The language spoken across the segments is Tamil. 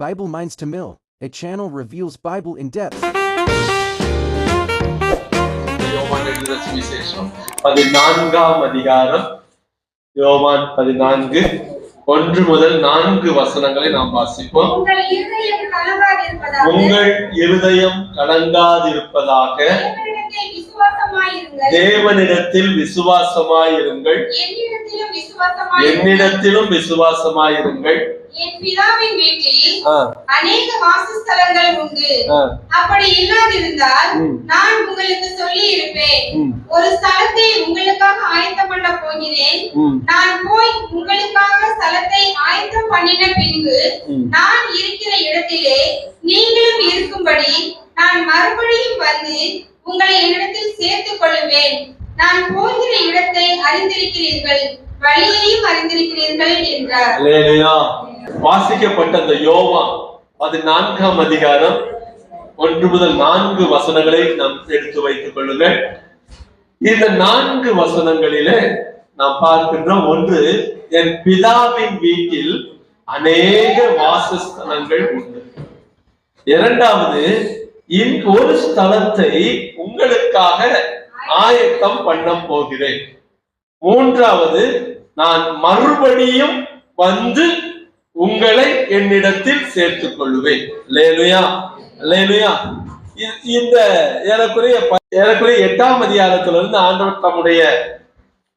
Bible Minds to Mill, a channel reveals Bible in depth. பதினான்காம் அதிகாரம் யோவான் பதினான்கு ஒன்று முதல் நான்கு வசனங்களை நாம் வாசிப்போம் உங்கள் இருதயம் கலங்காதிருப்பதாக தேவனிடத்தில் விசுவாசமாயிருங்கள் என்னிடத்திலும் விசுவாசமாயிருங்கள் என் பிதாவின் வீட்டில் அநேக வாசஸ்தலங்கள் உண்டு. அப்படி இல்லாதிருந்தால். நான் உங்களுக்கு சொல்லி இருப்பேன் ஒரு ஸ்தலத்தை உங்களுக்காக ஆயத்தம் பண்ண போகிறேன். நான் போய் உங்களுக்காக ஸ்தலத்தை ஆயத்தம் பண்ணின பின்பு. நான் இருக்கிற இடத்திலே நீங்களும் இருக்கும்படி நான் மறுபடியும் வந்து உங்களை என்னிடத்தில் சேர்த்துக் கொள்ளுவேன். நான் போகிற இடத்தை அறிந்திருக்கிறீர்கள் வழியையும் அறிந்திருக்கிறீர்கள் என்றார். அல்லேலூயா. வாசிக்கப்பட்ட அந்த யோவான் பதினான்காம் அதிகாரம் ஒன்று முதல் நான்கு வசனங்களை நாம் எடுத்து வைத்துக் கொள்ளுங்கள். இந்த நான்கு வசனங்களிலே நாம் பார்க்கின்றோம் ஒன்று என் பிதாவின் வீட்டில் அநேக வாசஸ்தலங்கள் உண்டு. இரண்டாவது இன் ஒரு ஸ்தலத்தை உங்களுக்காக ஆயத்தம் பண்ண போகிறேன். மூன்றாவது நான் மறுபடியும் வந்து உங்களை என்னிடத்தில் சேர்த்துக் கொள்ளுவேன் லேலுயா லேலுயா இந்த ஏறக்குறைய ஏறக்குறைய எட்டாம் அதிகாரத்திலிருந்து ஆண்டவர் தம்முடைய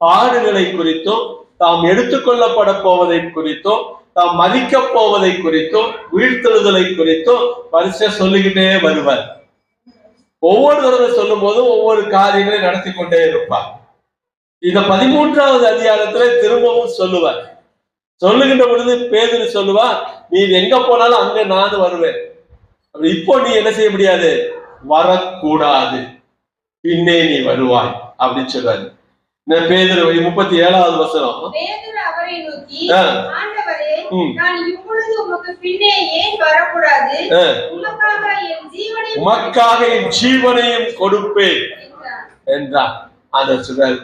பாடுகளை குறித்தும் தாம் எடுத்துக்கொள்ளப்பட போவதை குறித்தும் தாம் மதிக்கப் போவதை குறித்தும் வீழ்த்தெழுதலை குறித்தும் வரிசை சொல்லிக்கிட்டே வருவார். ஒவ்வொரு தடவை சொல்லும் போதும் ஒவ்வொரு காரியங்களை நடத்தி கொண்டே இருப்பார். இந்த பதிமூன்றாவது அதிகாரத்துல திரும்பவும் சொல்லுவார். சொல்லுகின்ற பொழுது பேதுரு சொல்லுவா நீ எங்க போனாலும் அங்க நானும் வருவேன். அப்படி இப்போ நீ என்ன செய்ய முடியாது? வரக்கூடாது. பின்னே நீ வருவாய் அப்படின்னு சொல்றாரு. பேதுரு முப்பத்தி ஏழாவது வசனம். நான் உமக்காக என் ஜீவனையும் கொடுப்பேன். என்றார். அந்த சொல்றாரு.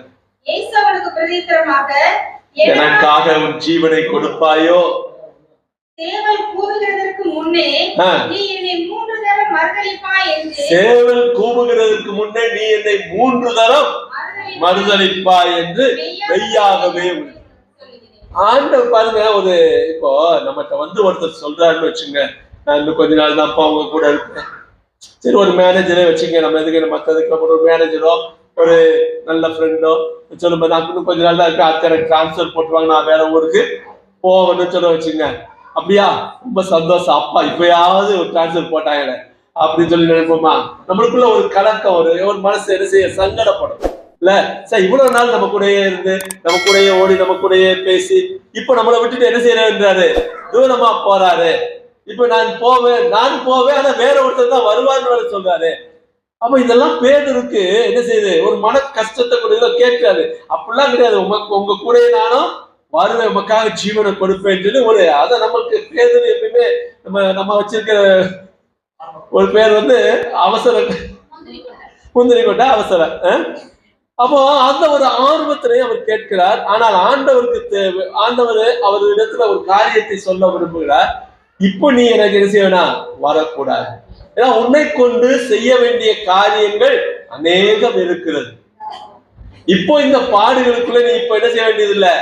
எனக்காக உன் ஜீவனை கொடுப்பாயோ? தேவன் கூறுகிறதற்கு முன்னே. நீ என்னை மூன்று தரம் மறுதளிப்பாய் என்று சேவல் கூவுகிறதற்கு முன்னே நீ என்னை மூன்று தரம் மறுதளிப்பாய் என்று மெய்யாகவே. ஆண்டவர் பாருங்க ஒரு இப்போ நம்மகிட்ட வந்து ஒருத்தர் சொல்றாருன்னு வச்சுங்க. நான் இன்னும் கொஞ்ச நாள் தான்ப்பா அவங்க கூட இருப்பேன். சரி ஒரு மேனேஜரே வச்சுங்க. நம்ம எதுக்கு மற்றதுக்கு நம்ம ஒரு மேனேஜரோ ஒரு நல்ல ஃப்ரெண்டோ சொல்லும்போது நான் இன்னும் கொஞ்ச நாள் தான் இருக்கு. அடுத்த எனக்கு டிரான்ஸ்ஃபர் போட்டுருவாங்க. நான் வேற ஊருக்கு போகணும்னு சொல்ல வச்சுங்க அப்படியா? ரொம்ப சந்தோஷம். அப்பா இப்பயாவது ஒரு டிரான்ஸ்ஃபர் போட்டாங்க அப்படின்னு சொல்லி நினைப்போமா? நம்மளுக்குள்ள ஒரு கலக்கம் ஒரு ஒரு மனசு என்ன செய்ய சங்கடப்படும். இல்ல? சார் இவ்வளவு நாள் நம்ம கூடயே இருந்து நம்ம கூடயே ஓடி நம்ம கூடயே பேசி இப்ப நம்மளை விட்டுட்டு என்ன செய்யறாரு தூரமா போறாரு. இப்ப நான் போவேன் நான் போவேன் ஆனா வேற ஒருத்தர் தான் வருவான்னு சொல்றாரு. அப்ப இதெல்லாம் பேதருக்கு என்ன செய்யுது? ஒரு மன கஷ்டத்தை கொடுக்குற கேட்காது. அப்படிலாம் கிடையாது. உங்க உங்க கூட நானும் வருவேன். உமக்காக ஜீவனை கொடுப்பேன்னு ஒரு அதை நமக்கு பேதர் எப்பயுமே நம்ம நம்ம வச்சிருக்கிற ஒரு பேர் வந்து அவசர முந்திரி கொண்ட அவசரம் அப்போ அந்த ஒரு ஆர்வத்திலே அவர் கேட்கிறார். ஆனால் ஆண்டவருக்கு தேவை ஆண்டவர் அவரிடத்துல ஒரு காரியத்தை சொல்ல விரும்புகிறார். இப்போ நீ எனக்கு என்ன செய்யணும் வரக்கூடாது. ஏன்னா உன்னை கொண்டு செய்ய வேண்டிய காரியங்கள் அநேகம் இருக்கிறது. இப்போ இந்த பாடுகளுக்குள்ள நீ இப்ப என்ன செய்ய வேண்டியதில்லை?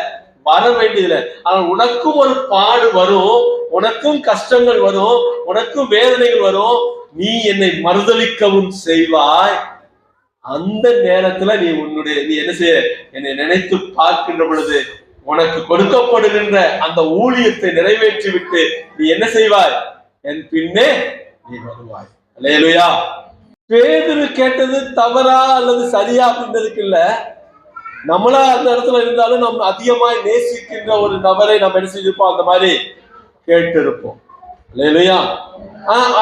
வர வேண்டியதில்லை. ஆனால் உனக்கும் ஒரு பாடு வரும் உனக்கும் கஷ்டங்கள் வரும் உனக்கும் வேதனைகள் வரும். நீ என்னை மறுதலிக்கவும் செய்வாய். அந்த நேரத்துல நீ உன்னுடைய நீ என்ன செய்ய என்னை நினைத்து பார்க்கின்ற பொழுது உனக்கு கொடுக்கப்படுகின்ற அந்த ஊழியத்தை நிறைவேற்றி விட்டு நீ என்ன செய்வாய்? என் பின்னே நீ வருவாய் அல்லேலூயா பேதுரு கேட்டது தவறா அல்லது சரியா அப்படின்றதுக்கு இல்ல. நம்மளா அந்த இடத்துல இருந்தாலும் நம்ம அதிகமாய் நேசிக்கின்ற ஒரு நபரை நம்ம என்ன செஞ்சிருப்போம் அந்த மாதிரி கேட்டு இருப்போம் இல்லையா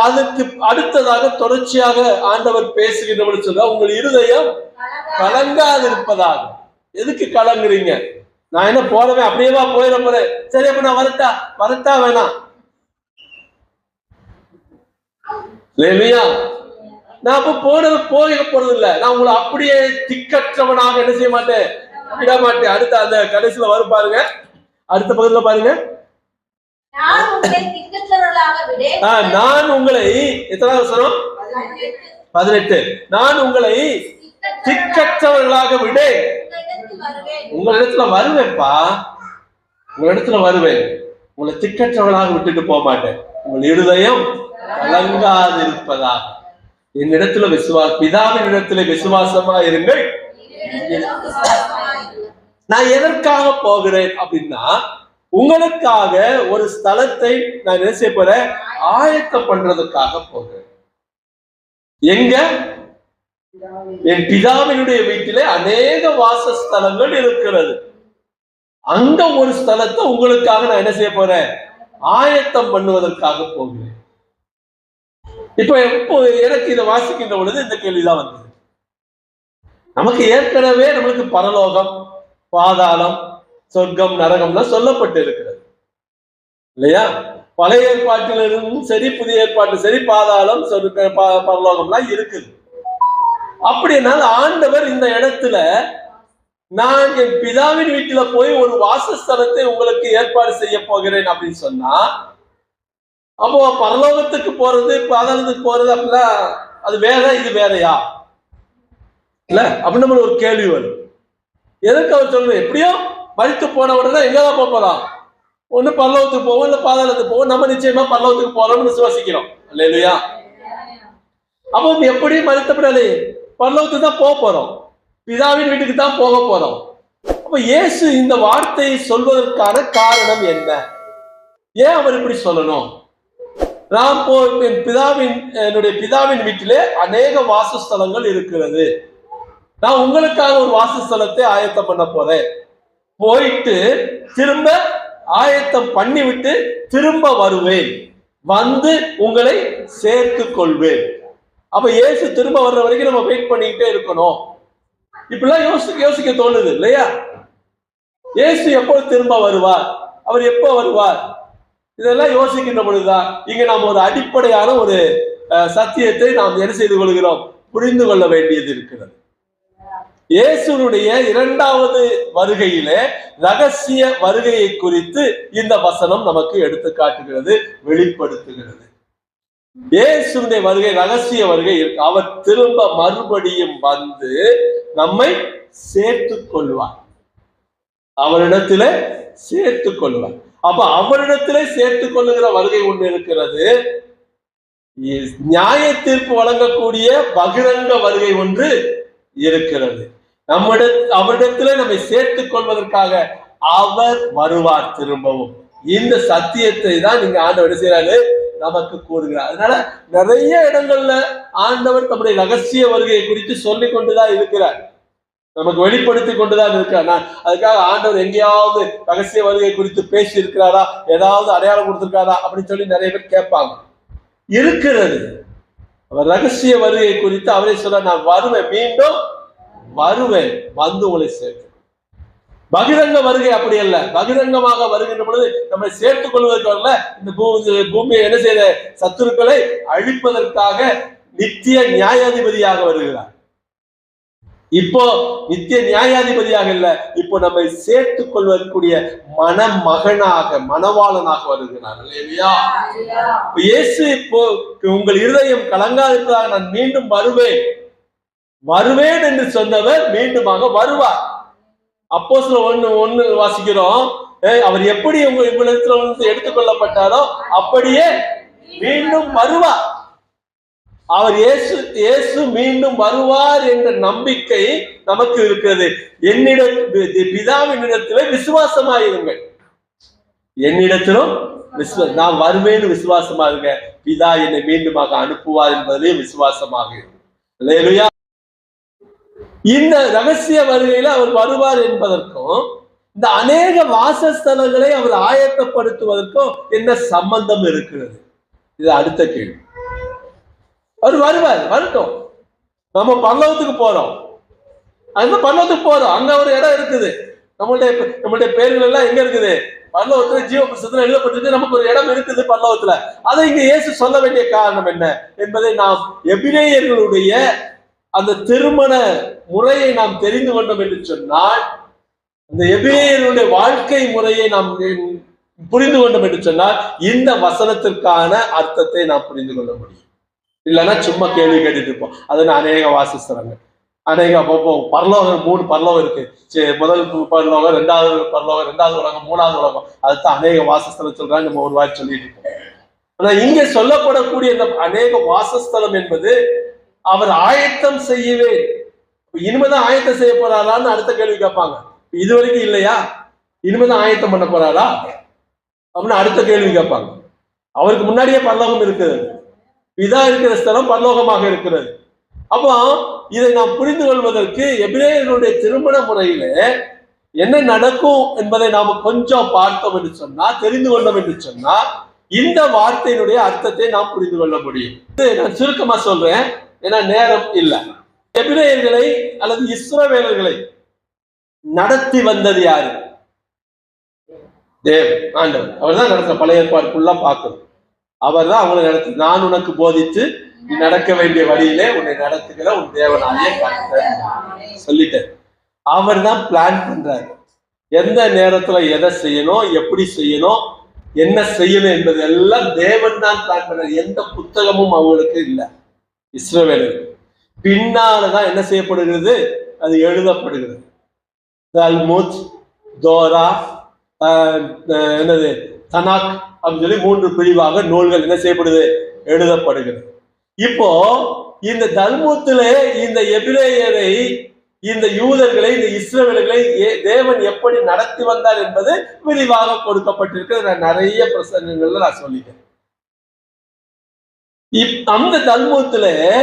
அதுக்கு அடுத்ததாக தொடர்ச்சியாக ஆண்டவர் பேசுகின்றவர் சொல்ல உங்கள் இருதயம் கலங்காதிருப்பதாக. எதுக்கு கலங்குறீங்க? நான் என்ன போறவே அப்படியேவா போயிட போறேன். சரி அப்ப நான் வரட்டா? வரட்டா வேணாம். இல்லையா? நான் அப்ப போனது போக போறது இல்ல. நான் உங்களை அப்படியே திக்கற்றவனாக என்ன செய்ய மாட்டேன்? விட மாட்டேன். அடுத்த அந்த கடைசியில வரும் பாருங்க. அடுத்த பக்கத்துல பாருங்க. நான் உங்களை எத்தனாவது வசனம்? பதினெட்டு. நான் உங்களை திக்கற்றவர்களாக வருவேன் உங்களிடத்துல வருவேன்ப்பா. உங்களிடத்துல வருவேன். உங்களை திக்கற்றவர்களாக விட்டுட்டு போக மாட்டேன். உங்கள் இருதயம் கலங்காதிருப்பதாக என்னிடத்துல விசுவா பிதாவின் இடத்துல விசுவாசமா இருங்கள். நான் எதற்காக போகிறேன் அப்படின்னா உங்களுக்காக ஒரு ஸ்தலத்தை நான் என்ன செய்ய போறேன்? ஆயத்தம் பண்றதுக்காக போகிறேன். எங்க? என் பிதாவினுடைய வீட்டிலே அநேக வாசஸ்தலங்கள் இருக்கிறது. அங்க ஒரு ஸ்தலத்தை உங்களுக்காக நான் என்ன செய்ய போறேன்? ஆயத்தம் பண்ணுவதற்காக போகிறேன். இப்ப இப்போ எனக்கு இதை வாசிக்கின்ற பொழுது இந்த கேள்விதான் வந்தது. நமக்கு ஏற்கனவே நம்மளுக்கு பரலோகம் பாதாளம் சொர்க்கம் நரகம்லாம் சொல்லப்பட்டு இருக்கிறது இல்லையா? பழைய ஏற்பாட்டிலிருந்தும் சரி புதிய ஏற்பாட்டு சரி பாதாளம் சொர்க்க பரலோகம்லாம் இருக்குது. அப்படினால் ஆண்டவர் இந்த இடத்துல நான் என் பிதாவின் வீட்டுல போய் ஒரு வாசஸ்தலத்தை உங்களுக்கு ஏற்பாடு செய்ய போகிறேன் அப்படின்னு சொன்னா அப்போ பரலோகத்துக்கு போறது பாதாளத்துக்கு போறது அப்படிலாம் அது வேற இது வேறையா? இல்ல? அப்படின்னு நம்ம ஒரு கேள்வி வரும். எதுக்கு அவர் சொல்லணும் எப்படியோ மறித்து போன உடனே எங்கதான் போக ஒண்ணு பல்லவத்துக்கு போவோம் இல்ல பாதாளத்துக்கு போவோம். நம்ம நிச்சயமா பல்லவத்துக்கு போறோம்னு விசுவாசிக்கிறோம். இல்லையா அப்போ எப்படி மறுத்தப்படாது பல்லவத்துக்கு தான் போக போறோம்? பிதாவின் வீட்டுக்கு தான் போக போறோம். அப்ப இயேசு இந்த வார்த்தையை சொல்வதற்கான காரணம் என்ன? ஏன் அவர் இப்படி சொல்லணும்? நான் என் பிதாவின் என்னுடைய பிதாவின் வீட்டிலே அநேக வாசஸ்தலங்கள் இருக்கிறது. நான் உங்களுக்காக ஒரு வாசஸ்தலத்தை ஆயத்தம் பண்ண போறேன். போயிட்டு திரும்ப ஆயத்தம் பண்ணிவிட்டு திரும்ப வருவேன். வந்து உங்களை சேர்த்து கொள்வேன். அப்ப இயேசு திரும்ப வர்ற வரைக்கும் நம்ம வெயிட் பண்ணிக்கிட்டே இருக்கணும். இப்படிலாம் யோசிக்க யோசிக்க தோணுது இல்லையா? இயேசு எப்போ திரும்ப வருவார்? அவர் எப்போ வருவார்? இதெல்லாம் யோசிக்கின்ற பொழுதுதான் இங்க நாம் ஒரு அடிப்படையான ஒரு அஹ், சத்தியத்தை நாம் என்ன செய்து கொள்கிறோம்? புரிந்து கொள்ள வேண்டியது இருக்கிறது. இயேசுனுடைய இரண்டாவது வருகையிலே ரகசிய வருகையை குறித்து இந்த வசனம் நமக்கு எடுத்து காட்டுகிறது வெளிப்படுத்துகிறது. இயேசுடைய வருகை ரகசிய வருகை இருக்கு. அவர் திரும்ப மறுபடியும் வந்து நம்மை சேர்த்து கொள்வார். அவரிடத்திலே சேர்த்து கொள்வார். அப்ப அவரிடத்திலே சேர்த்து கொள்ளுகிற வருகை ஒன்று இருக்கிறது. நியாய தீர்ப்பு வழங்கக்கூடிய பகிரங்க வருகை ஒன்று இருக்கிறது. நம்மிட அவரிடத்திலே நம்மை சேர்த்துக் கொள்வதற்காக அவர் வருவார் திரும்பவும். இந்த சத்தியத்தை தான் நீங்க ஆண்டவர் செய்யறாரு நமக்கு கூறுகிறார். அதனால நிறைய இடங்கள்ல ஆண்டவர் தம்முடைய ரகசிய வருகையை குறித்து சொல்லிக் கொண்டுதான் இருக்கிறார். நமக்கு வெளிப்படுத்தி கொண்டுதான் இருக்கிறார் நான் அதுக்காக ஆண்டவர் எங்கேயாவது ரகசிய வருகை குறித்து பேசி இருக்கிறாரா ஏதாவது அடையாளம் கொடுத்திருக்காரா? அப்படின்னு சொல்லி நிறைய பேர் கேட்பாங்க. இருக்கிறது. அவர் ரகசிய வருகை குறித்து அவரே சொல்ல நான் வருவேன் மீண்டும் வருவேன். வந்து உங்களை சேர்த்து பகிரங்க வருகை அப்படி அல்ல. பகிரங்கமாக வருகின்ற பொழுது நம்மை சேர்த்துக் கொள்வதற்கு வரல. இந்த பூமி பூமியை என்ன செய்த? சத்துருக்களை அழிப்பதற்காக நித்திய நியாயாதிபதியாக வருகிறார். இப்போ நித்திய நியாயாதிபதியாக இல்ல இப்போ நம்மை சேர்த்துக் கொள்வதற்குரிய மணமகனாக மணவாளனாக வருகிறார். இல்லையா இயேசு இப்போ உங்கள் இருதயம் கலங்காதிருப்பதாக நான் மீண்டும் வருவேன். வருவேன் என்று சொன்னவர் மீண்டுமாக வருவார். அப்போ சில ஒண்ணு ஒண்ணு வாசிக்கிறோம் அவர் எப்படி உங்க உங்களிடத்துல வந்து எடுத்துக்கொள்ளப்பட்டாரோ அப்படியே மீண்டும் வருவார். அவர் இயேசு இயேசு மீண்டும் வருவார் என்ற நம்பிக்கை நமக்கு இருக்கிறது. என்னிடம் பிதாவினிடத்திலே விசுவாசமாயிருங்கள். என்னிடத்திலும் விசுவ நான் வருவேன்னு விசுவாசமா இருங்க. பிதா என்னை மீண்டுமாக அனுப்புவார் என்பதிலே விசுவாசமாக இந்த ரகசிய வருகையில அவர் வருவார் என்பதற்கும் இந்த அநேக வாசஸ்தலங்களை அவர் ஆயத்தப்படுத்துவதற்கும் என்ன சம்பந்தம் இருக்கிறது? இது அடுத்த கேள்வி. அவர் வருவார் வரட்டும். நம்ம பல்லவத்துக்கு போறோம். அந்த பல்லவத்துக்கு போறோம். அங்க ஒரு இடம் இருக்குது. நம்மளுடைய நம்மளுடைய பேர்கள் எல்லாம் எங்க இருக்குது? பல்லவத்துல ஜீவ புஸ்தகத்துல எழுதப்பட்டிருக்கு. நமக்கு ஒரு இடம் இருக்குது பல்லவத்துல. அதை இங்க இயேசு சொல்ல வேண்டிய காரணம் என்ன என்பதை நாம் எபிரேயர்களுடைய அந்த திருமண முறையை நாம் தெரிந்து கொண்டோம் என்று சொன்னால் இந்த எபிரேயருடைய வாழ்க்கை முறையை நாம் புரிந்து கொண்டோம் என்று சொன்னால் இந்த வசனத்திற்கான அர்த்தத்தை நாம் புரிந்து கொள்ள முடியும். இல்லைன்னா சும்மா கேள்வி கேட்டுட்டு இருப்போம். அது அநேக வாசிஸ்தலங்கள். அநேக அப்போ பரலோகம் மூணு பரலோகம் இருக்கு. சரி, முதல் பரலோகம் ரெண்டாவது பரலோகம் ரெண்டாவது உலகம் மூணாவது உலகம். அதுதான் அநேக வாசஸ்தலம் சொல்றாங்க நம்ம ஒரு வாரம் சொல்லிட்டு இருக்கோம் ஆனா இங்க சொல்லப்படக்கூடிய இந்த அநேக வாசஸ்தலம் என்பது அவர் ஆயத்தம் செய்யவே இனிமேதான் ஆயத்தம் செய்ய போறாரான்னு அடுத்த கேள்வி கேட்பாங்க. இது வரைக்கும் இல்லையா? இனிமேதான் ஆயத்தம் பண்ண போறாரா? அப்படின்னு அடுத்த கேள்வி கேட்பாங்க. அவருக்கு முன்னாடியே பரலோகம் இருக்குது. பிதா இருக்கிற ஸ்தலம் பல்லோகமாக இருக்கிறது. அப்போ இதை நாம் புரிந்து கொள்வதற்கு எபிரேயர்களுடைய திருமண முறையில என்ன நடக்கும் என்பதை நாம கொஞ்சம் பார்த்தோம் என்று சொன்னா தெரிந்து கொண்டோம் என்று சொன்னா இந்த வார்த்தையினுடைய அர்த்தத்தை நாம் புரிந்து கொள்ள முடியும். நான் சுருக்கமா சொல்றேன் ஏன்னா நேரம் இல்லை. எபிரேயர்களை அல்லது இஸ்ரவேலர்களை நடத்தி வந்தது யாரு? தேவ் ஆண்டவர். அவர் தான் நடத்த பழைய ஏற்பாடு ஃபுல்லா பார்க்கணும். அவர் தான் அவங்களை நடத்தி நான் உனக்கு போதித்து நீ நடக்க வேண்டிய வழியிலே உன்னை நடத்துகிற உன் தேவனாலே கர்த்தர். சொல்லிட்டார் அவர் தான் பிளான் பண்றாரு. எந்த நேரத்துல எதை செய்யணும் எப்படி செய்யணும் என்ன செய்யணும் என்பது எல்லாம் தேவன் தான் பிளான் பண்றாரு. எந்த புத்தகமும் அவங்களுக்கு இல்லை. இஸ்ரவேலருக்கு. பின்னாலதான் என்ன செய்யப்படுகிறது? அது எழுதப்படுகிறது. தல்முத் தோரா என்னது? தனாக் அப்படின்னு சொல்லி மூன்று பிரிவாக நூல்கள் என்ன செய்யப்படுது? எழுதப்படுகிறது. இப்போ இந்த தல்முத்திலே இந்த எபிரேயரை இந்த யூதர்களை இந்த இஸ்ரவேலர்களை தேவன் எப்படி நடத்தி வந்தார் என்பது விரிவாக கொடுக்கப்பட்டிருக்கிறது நான் நிறைய பிரசங்கங்கள்ல நான் சொல்லிட்டேன். இப்- அந்த தல்முத்துல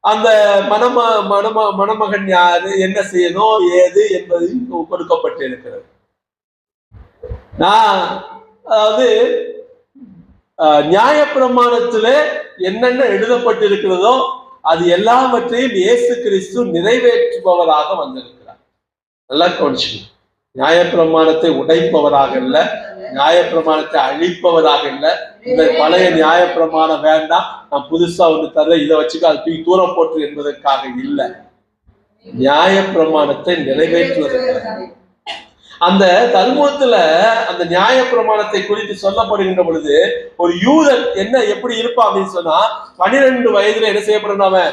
அந்த மணம மணம மணமகன் யாரு என்ன செய்யணும் ஏது என்பது கொடுக்கப்பட்டிருக்கிறது. நான் அதாவது அஹ், நியாயப்பிரமாணத்துல என்னென்ன எழுதப்பட்டிருக்கிறதோ அது எல்லாவற்றையும் இயேசு கிறிஸ்து நிறைவேற்றுபவராக வந்திருக்கிறார். நல்லா கவனிச்சுக்கணும் நியாயப்பிரமாணத்தை உடைப்பவராக இல்ல நியாயப்பிரமாணத்தை அழிப்பவராக இல்ல. இந்த பழைய நியாயப்பிரமாணம் வேண்டாம். நான் புதுசா ஒண்ணு தர இதை வச்சுக்க அது தூக்கி தூரம் போட்டு என்பதற்காக இல்ல. நியாயப்பிரமாணத்தை நிறைவேற்றுவதற்காக. அந்த தல்முகத்துல அந்த நியாய பிரமாணத்தை குறித்து சொல்லப்படுகின்ற பொழுது ஒரு யூதன் என்ன எப்படி இருப்பான் அப்படின்னு சொன்னா பன்னிரெண்டு வயதுல என்ன செய்யப்படும் அவன்?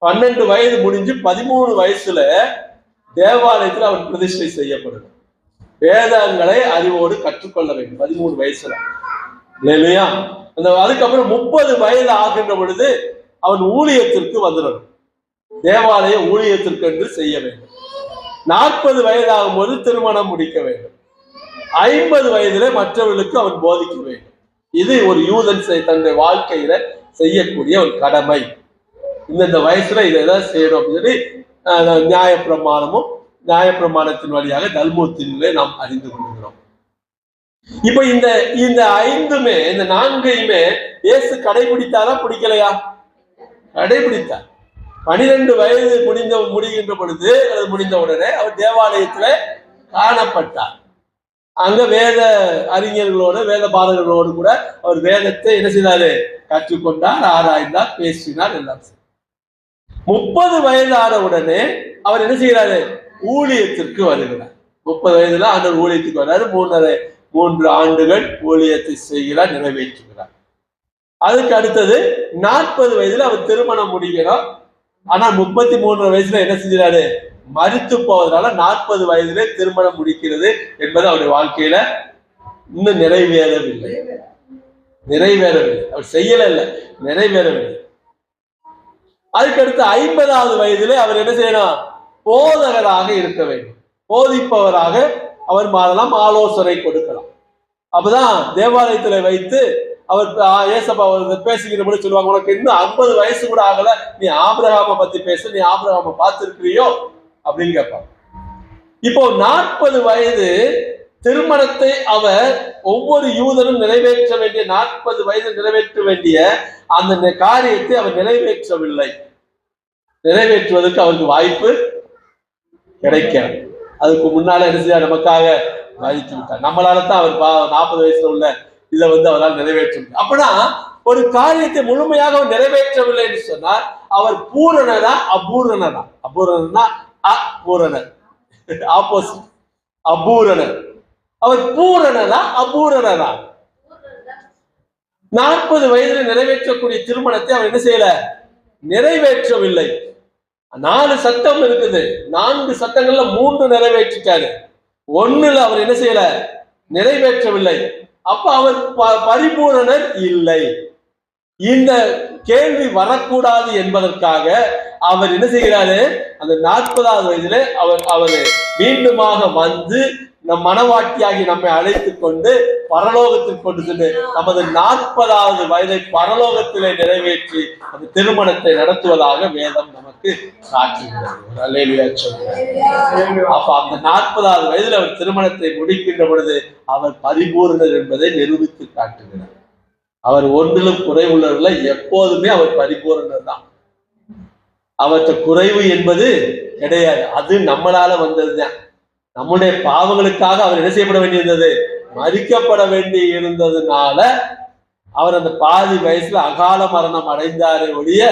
பன்னெண்டு வயது முடிஞ்சு பதிமூணு வயசுல தேவாலயத்துல அவன் பிரதிஷ்டை செய்யப்படணும் வேதங்களை அறிவோடு கற்றுக்கொள்ள வேண்டும் பதிமூணு வயசுல. இல்லையா? அந்த அதுக்கப்புறம் முப்பது வயது ஆகின்ற பொழுது அவன் ஊழியத்திற்கு வந்துடணும். தேவாலய ஊழியத்திற்கு என்று செய்ய வேண்டும். நாற்பது வயதாகும் போது திருமணம் முடிக்க வேண்டும். ஐம்பது வயதிலே மற்றவர்களுக்கு அவன் போதிக்க வேண்டும். இது ஒரு யூதன் செய்- தன்னுடைய வாழ்க்கையில செய்யக்கூடிய ஒரு கடமை. இந்தந்த வயசுல இதை தான் செய்யணும் அப்படின்னு சொல்லி நியாயப்பிரமாணமும் நியாயப்பிரமாணத்தின் வழியாக தல்மூத்திலே நாம் அறிந்து கொள்கிறோம். இப்ப இந்த இந்த ஐந்துமே இந்த நான்கையுமே இயேசு கடைபிடித்தாரா பிடிக்கலையா? கடைபிடித்தார். பனிரெண்டு வயது முடிந்த முடிகின்ற பொழுது அல்லது முடிந்த உடனே அவர் தேவாலயத்துல காணப்பட்டார். அங்க வேத அறிஞர்களோடு வேத பாதகர்களோடு கூட அவர் வேதத்தை என்ன செய்தாரு? கற்றுக்கொண்டார் ஆராய்ந்தார் பேசினார் எல்லாம் முப்பது வயது ஆன உடனே அவர் என்ன செய்கிறாரு? ஊழியத்திற்கு வருகிறார். முப்பது வயதுல ஆண்டவர் ஊழியத்துக்கு வர்றாரு. மூன்றரை மூன்று ஆண்டுகள் ஊழியத்தை செய்கிறார் நிறைவேற்றுகிறார். அதுக்கு அடுத்தது நாற்பது வயதுல அவர் திருமணம் முடிக்கிறார் ஆனா முப்பத்தி மூன்று வயசுல என்ன செஞ்சாரு மறித்து போவதனால நாற்பது வயதிலே திருமணம் முடிக்கிறது என்பது அவருடைய வாழ்க்கையில இன்னும் நிறைவேறவில்லை. நிறைவேறவில்லை. அவர் செய்யல இல்லை நிறைவேறவில்லை. அதுக்கடுத்து ஐம்பதாவது வயதிலே அவர் என்ன செய்யணும்? போதகராக இருக்க வேண்டும். போதிப்பவராக அவர் மாறலாம் ஆலோசனை கொடுக்கலாம். அப்பதான் தேவாலயத்துல வைத்து அவர் ஏசப்பா அவர் பேசுகிறபடி சொல்லுவாங்க உனக்கு இன்னும் ஐம்பது வயசு கூட ஆகல. நீ ஆபிரகாம பத்தி பேச. நீ ஆபிரகாம பார்த்திருக்கிறியோ? அப்படின்னு கேட்பாங்க இப்போ நாற்பது வயது திருமணத்தை அவர் ஒவ்வொரு யூதனும் நிறைவேற்ற வேண்டிய நாற்பது வயது நிறைவேற்ற வேண்டிய அந்த காரியத்தை அவர் நிறைவேற்றவில்லை. நிறைவேற்றுவதற்கு அவருக்கு வாய்ப்பு கிடைக்கிறது அதுக்கு முன்னால என்ன செய்ய நமக்காக பாதித்து விட்டார். நம்மளால தான் அவர் பா- நாற்பது வயசுல உள்ள இதை வந்து அவரால் நிறைவேற்ற முடியும். அப்படின்னா ஒரு காரியத்தை முழுமையாக அவர் நிறைவேற்றவில்லை என்று சொன்னால் அவர் பூரணரா அபூரணரா அபூரணர்னா அபூரணர் ஆப்போசிட் அபூரணர் அவர் பூரணரா அபூரணரா நாற்பது வயதில் நிறைவேற்றக்கூடிய திருமணத்தை அவர் என்ன செய்யல? நிறைவேற்றவில்லை. நாலு சட்டம் இருக்குது. நான்கு சட்டங்கள்ல மூன்று நிறைவேற்றிட்டாரு. ஒண்ணுல அவர் என்ன செய்யல? நிறைவேற்றவில்லை. அப்ப அவர் ப- பரிபூரணர் இல்லை. இந்த கேள்வி வரக்கூடாது என்பதற்காக அவர் என்ன செய்கிறாரு? அந்த நாற்பதாவது வயதிலே அவர் அவர் மீண்டுமாக வந்து நம் மனவாட்டியாகி நம்மை அழைத்து கொண்டு பரலோகத்திற்கு கொண்டு சென்று நமது நாற்பதாவது வயதை பரலோகத்திலே நிறைவேற்றி அந்த திருமணத்தை நடத்துவதாக வேதம் நமக்கு காட்டுகிறது. அப்ப அந்த நாற்பதாவது வயதில் அவர் திருமணத்தை முடிக்கின்ற பொழுது அவர் பரிபூர்ணர் என்பதை நிரூபித்து காட்டுகிறார். அவர் ஒன்றிலும் குறைவுள்ளவர்கள எப்போதுமே அவர் பரிபூரணர் தான். அவற்ற குறைவு என்பது கிடையாது. அது நம்மளால வந்ததுதான். நம்முடைய பாவங்களுக்காக அவர் என்ன செய்யப்பட வேண்டியிருந்தது? மறிக்கப்பட வேண்டி இருந்ததுனால அவர் அந்த பாதி வயசுல அகால மரணம் அடைந்தாரே ஒழிய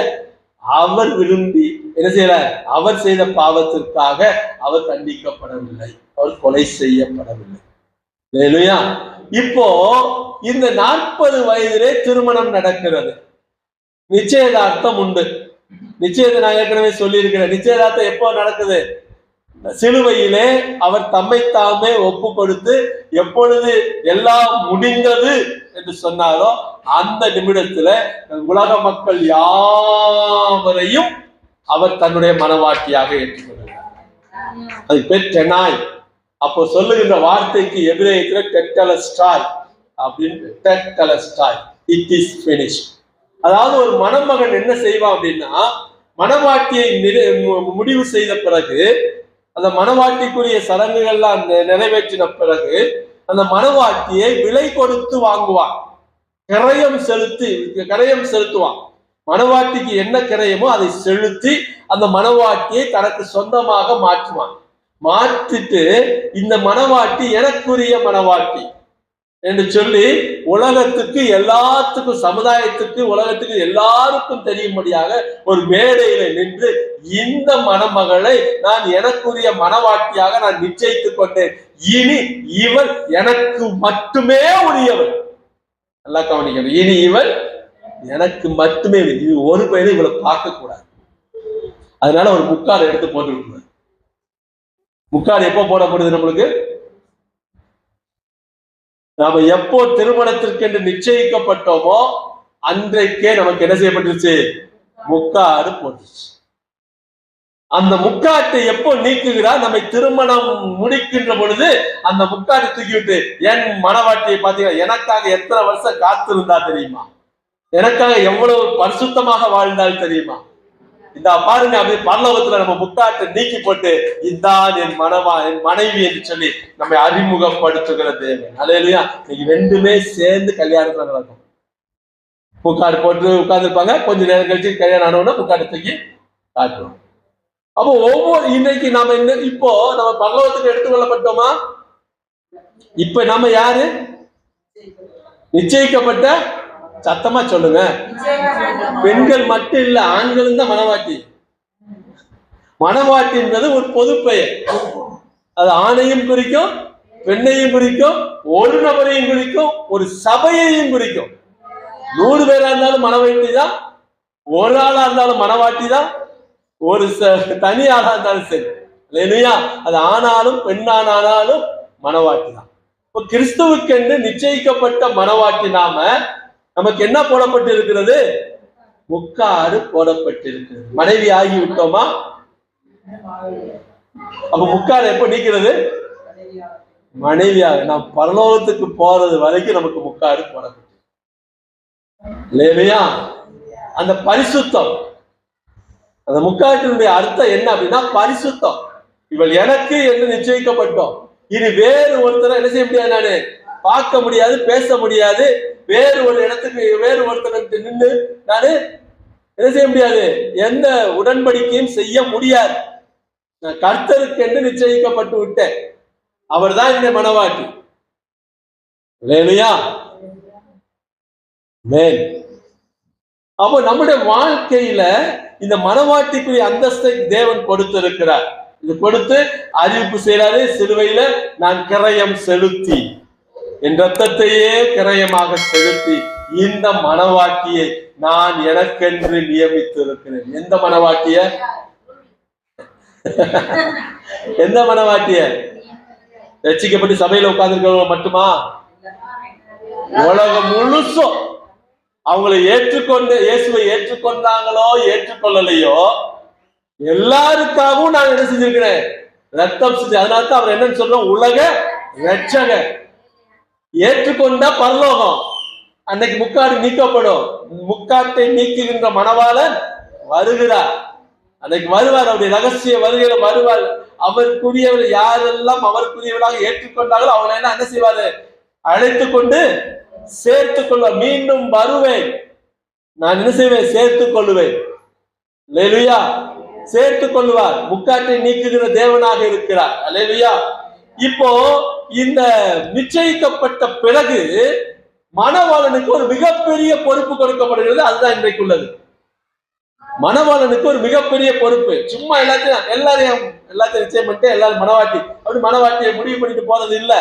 அவர் விரும்பி என்ன செய்யல? அவர் செய்த பாவத்திற்காக அவர் தண்டிக்கப்படவில்லை. அவர் கொலை செய்யப்படவில்லை. இல்லையா? இப்போ இந்த நாற்பது வயதிலே திருமணம் நடக்கிறது. நிச்சயதார்த்தம் உண்டு. நிச்சயத்தை நான் ஏற்கனவே சொல்லியிருக்கிறேன். நிச்சயதார்த்தம் எப்போ நடக்குது? சிலுவையிலே அவர் தம்மை தாமே ஒப்பு கொடுத்து எப்பொழுது எல்லாம் முடிந்தது என்று சொன்னாரோ அந்த நிமிடத்துல உலக மக்கள் யாவரையும் அவர் தன்னுடைய மனவாட்டியாக ஏற்றுக்கொண்டார். அது பெற்ற நாய். அப்போ சொல்லுகின்ற வார்த்தைக்கு எபிரேயத்துல டெட்டலஸ்டாய் அப்படின்னு டெட்டலஸ்டாய் இட் இஸ் பினிஷ் அதாவது ஒரு மணமகன் என்ன செய்வான் அப்படின்னா மணவாட்டியை மு- முடிவு செய்த பிறகு அந்த மணவாட்டிக்குரிய சடங்குகள்லாம் நிறைவேற்றின பிறகு அந்த மணவாட்டியை விலை கொடுத்து வாங்குவான். கிரயம் செலுத்தி கிரயம் செலுத்துவான். மணவாட்டிக்கு என்ன கிரயமோ அதை செலுத்தி அந்த மணவாட்டியை தனக்கு சொந்தமாக மாற்றுவான். மாற்றிட்டு இந்த மணவாட்டி எனக்குரிய மனவாட்டி என்று சொல்லி உலகத்துக்கு எல்லாத்துக்கும் சமுதாயத்துக்கு உலகத்துக்கு எல்லாருக்கும் தெரியும்படியாக ஒரு மேடையில நின்று இந்த மணமகளை நான் எனக்குரிய மனவாட்டியாக நான் நிச்சயித்துக் கொண்டேன். இனி இவள் எனக்கு மட்டுமே உரியவள். நல்லா கவனிக்கணும். இனி இவள் எனக்கு மட்டுமே இது ஒரு பையனை இவளை பார்க்க கூடாது அதனால ஒரு முக்கால் எடுத்து போட்டு முக்காடு எப்போ போடப்படுது நம்மளுக்கு? நாம எப்போ திருமணத்திற்கென்று நிச்சயிக்கப்பட்டோமோ அன்றைக்கே நமக்கு என்ன செய்யப்பட்டுருச்சு? முக்காடு போட்டுருச்சு. அந்த முக்காட்டை எப்போ நீக்குகிறார்? நம்மை திருமணம் முடிக்கின்ற பொழுது அந்த முக்காட்டை தூக்கிவிட்டு என் மனவாட்டியை பார்த்தீங்கன்னா எனக்காக எத்தனை வருஷம் காத்திருந்தா தெரியுமா? எனக்காக எவ்வளவு பரிசுத்தமாக வாழ்ந்தால் தெரியுமா? இந்த பாருங்க அப்படியே பரலோகத்துல நம்ம முக்காட்டை நீக்கி போட்டு இதான் என் மனவா என் மனைவி என்று சொல்லி நம்மை அறிமுகப்படுத்துகிற தேவன். அலையிலையா இன்னைக்கு ரெண்டுமே சேர்ந்து கல்யாணத்துல நடக்கும். முக்காடு போட்டு உட்கார்ந்துருப்பாங்க. கொஞ்ச நேரம் கழிச்சு கல்யாணம் ஆனவுடனே முக்காடு தூக்கி காட்டுவோம் அப்போ ஒவ்வொரு இன்னைக்கு நாம இன்னும் இப்போ நம்ம பரலோகத்துக்கு எடுத்துக்கொள்ளப்பட்டோமா? இப்ப நம்ம யாரு? நிச்சயிக்கப்பட்ட சத்தமா சொல்லுங்க. பெண்கள் மட்டும் இல்ல ஆண்களும் தான் மனவாட்டி. மனவாட்டி என்பது ஒரு பொது பெயர். அது ஆணையும் குறிக்கும் பெண்ணையும் குறிக்கும் ஒரு நபரையும் குறிக்கும் ஒரு சபையையும் குறிக்கும். நூறு பேரா இருந்தாலும் மனவாட்டி தான் ஒரு ஆளா இருந்தாலும் மனவாட்டி தான் ஒரு ச- தனி ஆளா இருந்தாலும் சரி. இல்லையா? அது ஆனாலும் பெண்ணானாலும் மனவாட்டி தான். இப்போ கிறிஸ்துவுக்கென்று நிச்சயிக்கப்பட்ட மனவாட்டி நாம நமக்கு என்ன போடப்பட்டு இருக்கிறது முக்காடு போடப்பட்டிருக்கிறது. மனைவி ஆகி விட்டோமா அப்ப முக்காடு எப்ப நீக்கிறது? மனைவியாக. நாம் பரலோகத்துக்கு போறது வரைக்கும் நமக்கு முக்காடு போடப்பட்டு இல்லையா அந்த பரிசுத்தம். அந்த முக்காட்டினுடைய அர்த்தம் என்ன அப்படின்னா பரிசுத்தம். இவள் எனக்கு என்று நிச்சயிக்கப்பட்டோம். இனி வேறு ஒருத்தரை என்ன செய்ய முடியாது நானு? பார்க்க முடியாது பேச முடியாது. வேறு ஒரு இடத்துக்கு வேறு ஒருத்தருக்கு நின்று நான் என்ன செய்ய முடியாது? எந்த உடன்படிக்கையும் செய்ய முடியாது. நான் கர்த்தருக்கு என்று நிச்சயிக்கப்பட்டு விட்டேன். அவர்தான் இந்த மனவாட்டி. இல்லையா மேல் அப்போ நம்முடைய வாழ்க்கையில இந்த மனவாட்டிக்குரிய அந்தஸ்தை தேவன் கொடுத்திருக்கிறார். இது கொடுத்து அறிவிப்பு செய்யறாரு சிலுவையில நான் கிரயம் செலுத்தி. என் ரத்தத்தையே கிரயமாக செலுத்தி இந்த மனவாட்டியை நான் எனக்கென்று நியமித்து இருக்கிறேன் எந்த மனவாட்டிய எந்த மனவாட்டிய ரட்சிக்கப்பட்டு சபையில உட்கார்ந்துருக்கிறவங்க மட்டுமா? உலகம் முழுசும் அவங்களை ஏற்றுக்கொண்டு இயேசுவை ஏற்றுக்கொண்டாங்களோ ஏற்றுக்கொள்ளலையோ எல்லாருக்காகவும் நான் என்ன செஞ்சிருக்கிறேன்? ரத்தம் செஞ்சு அதனால தான் அவர் என்னன்னு சொல்றோம் உலக ரட்சகர். ஏற்றுக்கொண்ட பரலோகம் அன்னைக்கு முக்காடு நீக்கப்படும். முக்காட்டை நீக்குகின்ற மணவாளன் வருகிறார். அன்னைக்கு வருவார். அவருடைய ரகசிய வருகிற வருவார். அவருக்குரியவர் யாரெல்லாம் அவருக்குரியவராக ஏற்றுக்கொண்டாங்களோ அவங்களை என்ன என்ன செய்வாரு? அழைத்து கொண்டு சேர்த்து கொள்வார். மீண்டும் வருவேன். நான் என்ன செய்வேன்? சேர்த்துக் கொள்ளுவேன் அல்லேலூயா. சேர்த்துக் கொள்வார். முக்காட்டை நீக்குகிற தேவனாக இருக்கிறார். அலேலுயா இப்போ இந்த நிச்சயிக்கப்பட்ட பிறகு மணவாளனுக்கு ஒரு மிகப்பெரிய பொறுப்பு கொடுக்கப்படுகிறது அதுதான் இன்றைக்கு உள்ளது மணவாளனுக்கு ஒரு மிகப்பெரிய பொறுப்பு. சும்மா எல்லாத்தையும் எல்லாரையும் எல்லாத்தையும் நிச்சயம் பண்ணிட்டு எல்லாரும் மனவாட்டி அப்படி மனவாட்டியை முடிவு பண்ணிட்டு போறது இல்ல.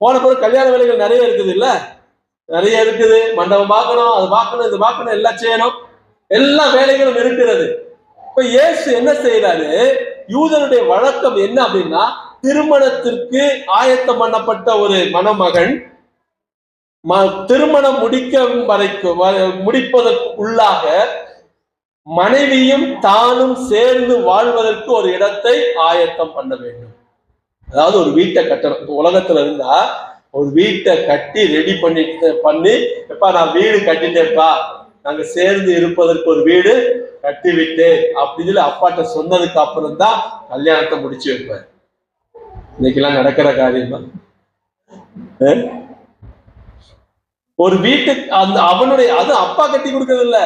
போன பிறகு கல்யாண வேலைகள் நிறைய இருக்குது இல்ல? நிறைய இருக்குது. மண்டபம் பார்க்கணும் அது பார்க்கணும் இது பார்க்கணும் எல்லாம் செய்யணும். எல்லா வேலைகளும் இருக்கிறது. இப்ப இயேசு என்ன செய்யறாரு யூதனுடைய வழக்கம் என்ன அப்படின்னா திருமணத்திற்கு ஆயத்தம் பண்ணப்பட்ட ஒரு மணமகன் ம- திருமணம் முடிக்கும் வரைக்கும் முடிப்பதற்கு உள்ளாக மனைவியும் தானும் சேர்ந்து வாழ்வதற்கு ஒரு இடத்தை ஆயத்தம் பண்ண வேண்டும். அதாவது ஒரு வீட்டை கட்டணும் உலகத்துல இருந்தா ஒரு வீட்டை கட்டி ரெடி பண்ணிட்டு பண்ணி எப்பா நான் வீடு கட்டிட்டேன்ப்பா. நாங்க சேர்ந்து இருப்பதற்கு ஒரு வீடு கட்டி விட்டேன் அப்படின்னு சொல்லி அப்பாட்ட சொன்னதுக்கு அப்புறம் தான் கல்யாணத்தை முடிச்சு வைப்பேன் இன்னைக்கெல்லாம் நடக்கிற காரியமா ஒரு வீட்டு அந்த அவனுடைய அது அப்பா கட்டி கொடுக்கறது இல்ல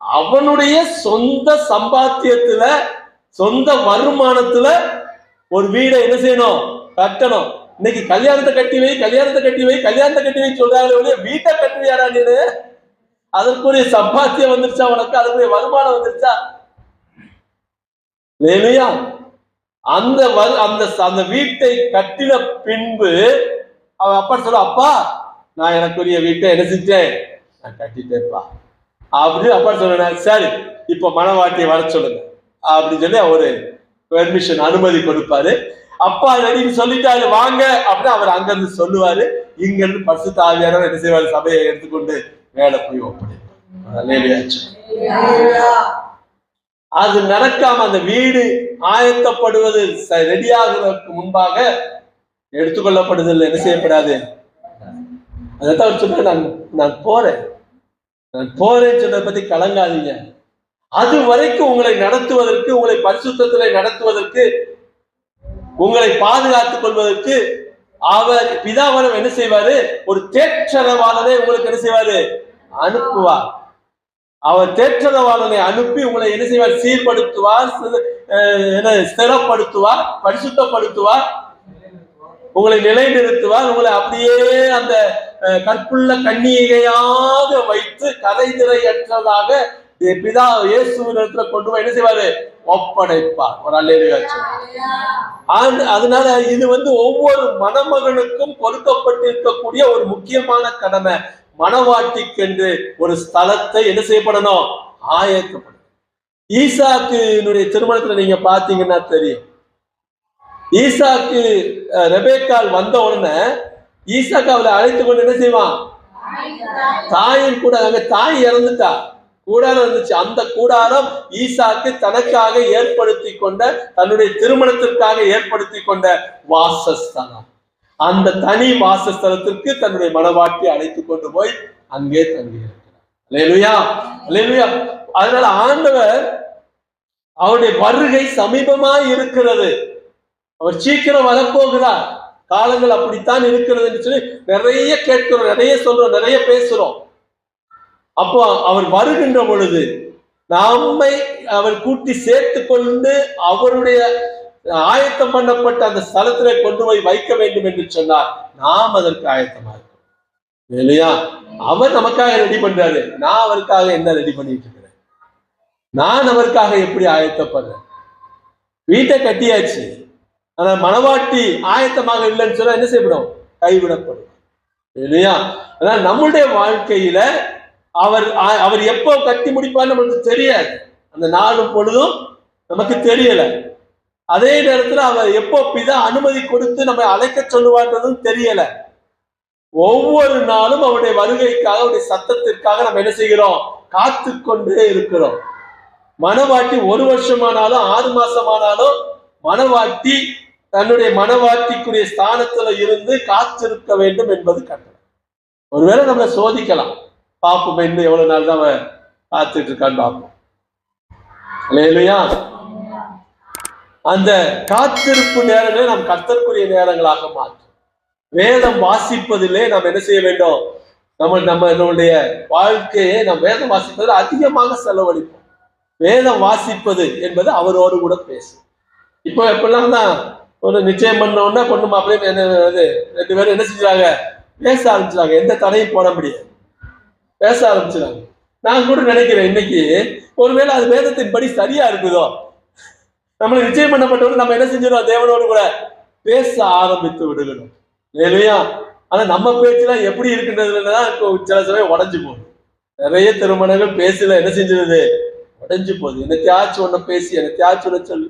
அவனுடைய சொந்த சம்பாத்தியத்துல சொந்த வருமானத்துல ஒரு வீடை என்ன செய்யணும்? கட்டணும். இன்னைக்கு கல்யாணத்தை கட்டி வை கல்யாணத்தை கட்டி வை கல்யாணத்தை கட்டி வை சொல்றாங்களே ஒழிய வீட்டை கட்டுவியாடா நீனு? அதற்குரிய சம்பாத்தியம் வந்துருச்சா உனக்கு? அதற்குரிய வருமானம் வந்துருச்சா? இல்லையா? அந்த அந்த அந்த வீட்டை கட்டின பின்பு அவன் அப்பா சொல்ல அப்பா நான் எனக்குரிய வீட்டை என்ன செஞ்சேன்? நான் கட்டிட்டேன்ப்பா. அப்படின்னு அப்பா சொன்னேன் சரி இப்ப மனவாட்டியை வர சொல்லுங்க. அப்படின்னு சொல்லி அவரு பெர்மிஷன் அனுமதி கொடுப்பாரு. அப்பா ரெடின்னு சொல்லிட்டாரு வாங்க. அப்படின்னு அவர் அங்கிருந்து சொல்லுவாரு. இங்க இருந்து பசு தாவியாரவர் என்ன செய்வாரு? சபையை எடுத்துக்கொண்டு மேல போய் ஒப்படைப்பார். அது நடக்காம அந்த வீடு ஆயத்தப்படுவது ரெடியாகிறதுக்கு முன்பாக எடுத்துக்கொள்ளப்படுதல் என்ன செய்யப்படாது? அதைத்தான் அவர் சொல்றாரு. நான் நான் போறேன். நான் போறேன்னு சொன்னதை பத்தி கலங்காதீங்க. அது வரைக்கும் உங்களை நடத்துவதற்கு உங்களை பரிசுத்தில நடத்துவதற்கு உங்களை பாதுகாத்துக் கொள்வதற்கு அவர் பிதாவனம் என்ன செய்வாரு? ஒரு தேற்றரவாளனை உங்களுக்கு என்ன செய்வாரு? அனுப்புவார். அவர் தேற்றதவாளனை அனுப்பி உங்களை என்ன செய்வார்? சீர்படுத்துவார் என்ன ஸ்திரப்படுத்துவார் பரிசுத்தப்படுத்துவார் உங்களை நிலைநிறுத்துவார் உங்களை அப்படியே அந்த கற்புள்ள கண்ணீரையாக வைத்து கரைதிரையற்றதாக என் பிதா இயேசுவிடத்துல கொண்டு போய் என்ன செய்வாரு? ஒப்படைப்பார். ஒரு அல்லேலுயா அதனால இது வந்து ஒவ்வொரு மணமகனுக்கும் கொடுக்கப்பட்டிருக்கக்கூடிய ஒரு முக்கியமான கடமை. மணவாட்டிக்கென்று ஒரு ஸ்தலத்தை என்ன செய்யப்படணும்? ஆயக்கப்படணும் ஈசாக்குனுடைய திருமணத்துல நீங்க பாத்தீங்கன்னா தெரியும். ஈசாக்கு ரெபேக்கால் வந்த உடனே ஈசாக்கு அவளை அழைத்து கொண்டு என்ன செய்வான்? தாயின் கூட அங்க தாய் இறந்துட்டா. கூடாரம் இருந்துச்சு. அந்த கூடாரம் ஈசாக்கு தனக்காக ஏற்படுத்தி கொண்ட தன்னுடைய திருமணத்திற்காக ஏற்படுத்தி கொண்ட வாசஸ்தலம். அந்த தனி வாசஸ்தலத்திற்கு தன்னுடைய மனவாட்டி அழைத்து கொண்டு போய் அங்கே தங்கி அதனால ஆண்டவர் அவருடைய வருகை சமீபமாய் இருக்கிறது. அவர் சீக்கிரம் வரப்போகிறார். காலங்கள் அப்படித்தான் இருக்கிறது என்று சொல்லி நிறைய கேட்கிறோம் நிறைய சொல்றோம் நிறைய பேசுறோம். அப்போ அவர் வருகின்ற பொழுது நம்மை அவர் கூட்டி சேர்த்து கொண்டு அவருடைய ஆயத்தம் பண்ணப்பட்ட அந்த ஸ்தலத்திலே கொண்டு போய் வைக்க வேண்டும் என்று சொன்னார் நாம் அதற்கு ஆயத்தமா இருக்கோம் இல்லையா? அவர் நமக்காக ரெடி பண்றாரு. நான் அவருக்காக என்ன ரெடி பண்ணிட்டு இருக்கிறேன்? நான் அவருக்காக எப்படி ஆயத்தப்படுறேன்? வீட்டை கட்டியாச்சு. ஆனா மனவாட்டி ஆயத்தமாக இல்லைன்னு சொன்னா என்ன செய்யப்படும்? கைவிடப்படும். இல்லையா? ஆனா நம்மளுடைய வாழ்க்கையில அவர் அவர் எப்போ கட்டி முடிப்பார் நம்மளுக்கு தெரியாது. அந்த நாளும் பொழுதும் நமக்கு தெரியல. அதே நேரத்துல அவர் எப்போ பிதா அனுமதி கொடுத்து நம்ம அழைக்க சொல்லுவான்றதும் தெரியல. ஒவ்வொரு நாளும் அவருடைய வருகைக்காக அவருடைய சத்தத்திற்காக நம்ம என்ன செய்கிறோம்? காத்து கொண்டே இருக்கிறோம். மனவாட்டி ஒரு வருஷமானாலும் ஆறு மாசமானாலும் மனவாட்டி தன்னுடைய மனவாட்டிக்குரிய ஸ்தானத்துல இருந்து காத்திருக்க வேண்டும் என்பது கட்டளை. ஒருவேளை நம்மளை சோதிக்கலாம். பார்ப்போம் இன்னும் எவ்வளவு நாள் தான் அவன் காத்துட்டு இருக்கான்னு பார்ப்போம் இல்லையா அந்த காத்திருப்பு நேரங்களை நாம் கத்தற்குரிய நேரங்களாக மாற்றும். வேதம் வாசிப்பதிலே நாம் என்ன செய்ய வேண்டும்? நம்ம நம்ம நம்மளுடைய வாழ்க்கையை நாம் வேதம் வாசிப்பதில் அதிகமாக செலவழிப்போம். வேதம் வாசிப்பது என்பது அவரோடு கூட பேசும். இப்போ எப்பெல்லாம் தான் ஒரு நிச்சயம் பண்ணோன்னா கொண்டு பொண்ணு மாப்பிள்ளையும் என்ன ரெண்டு பேரும் என்ன செஞ்சாங்க பேச ஆரம்பிச்சாங்க எந்த தடையும் போட முடியாது. பேச ஆரம்பிச்சாங்க நான் கூட நினைக்கிறேன் இன்னைக்கு ஒருவேளை அது வேதத்தின்படி சரியா இருக்குதோ? நம்மளுக்கு நிச்சயம் பண்ணப்பட்டவர்கள் நம்ம என்ன செஞ்சிடும் தேவனோடு கூட பேச ஆரம்பித்து விடுகிறோம். இல்லையா? ஆனா நம்ம பேச்செல்லாம் எப்படி இருக்குன்றதுலதான் இப்போ சில சமயம் உடஞ்சு போகுது. நிறைய திருமணங்கள் பேசல என்ன செஞ்சிருது? உடஞ்சு போகுது. என்னத்தையாச்சும் ஒண்ணு பேசி என்னத்தையாச்சும் ஒண்ணு சொல்லு.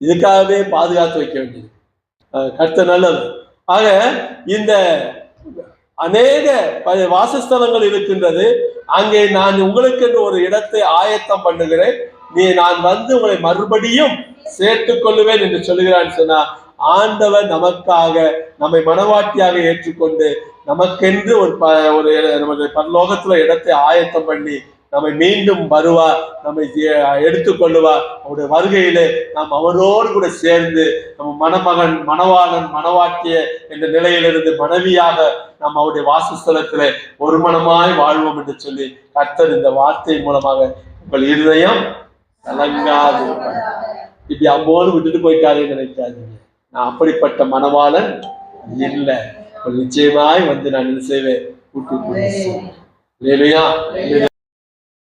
இதுக்காகவே பாதுகாத்து வைக்க வேண்டியது. கருத்து நல்லது ஆக இந்த அநேக வாசஸ்தலங்கள் இருக்கின்றது. அங்கே நான் உங்களுக்கென்று ஒரு இடத்தை ஆயத்தம் பண்ணுகிறேன். நீ நான் வந்து உங்களை மறுபடியும் சேர்த்துக் கொள்ளுவேன் என்று சொல்லுகிறான் சொன்னா ஆண்டவர் நமக்காக நம்மை மனவாட்டியாக ஏற்றுக்கொண்டு நமக்கென்று ஒரு ப ஒரு நமது பரலோகத்துல இடத்தை ஆயத்தம் பண்ணி நம்மை மீண்டும் வருவார் நம்மை எ- எடுத்துக்கொள்ளுவார் அவருடைய வருகையிலே நாம் அவரோடு கூட சேர்ந்து நம்ம மணமகன் மணவாளன் மணவாட்டிய என்ற நிலையிலிருந்து மனைவியாக நாம் அவருடைய வாசஸ்தலத்திலே ஒரு மனமாய் வாழ்வோம் என்று சொல்லி கர்த்தர் இந்த வார்த்தை மூலமாக உங்கள் இருதயம் கலங்காது இப்படி அம்மோடு விட்டுட்டு போயிட்டாருன்னு நினைக்காதீங்க. நான் அப்படிப்பட்ட மனவாளன் இல்லை. நிச்சயமாய் வந்து நான் என்ன செய்வேன்? கூட்டு இல்லையா?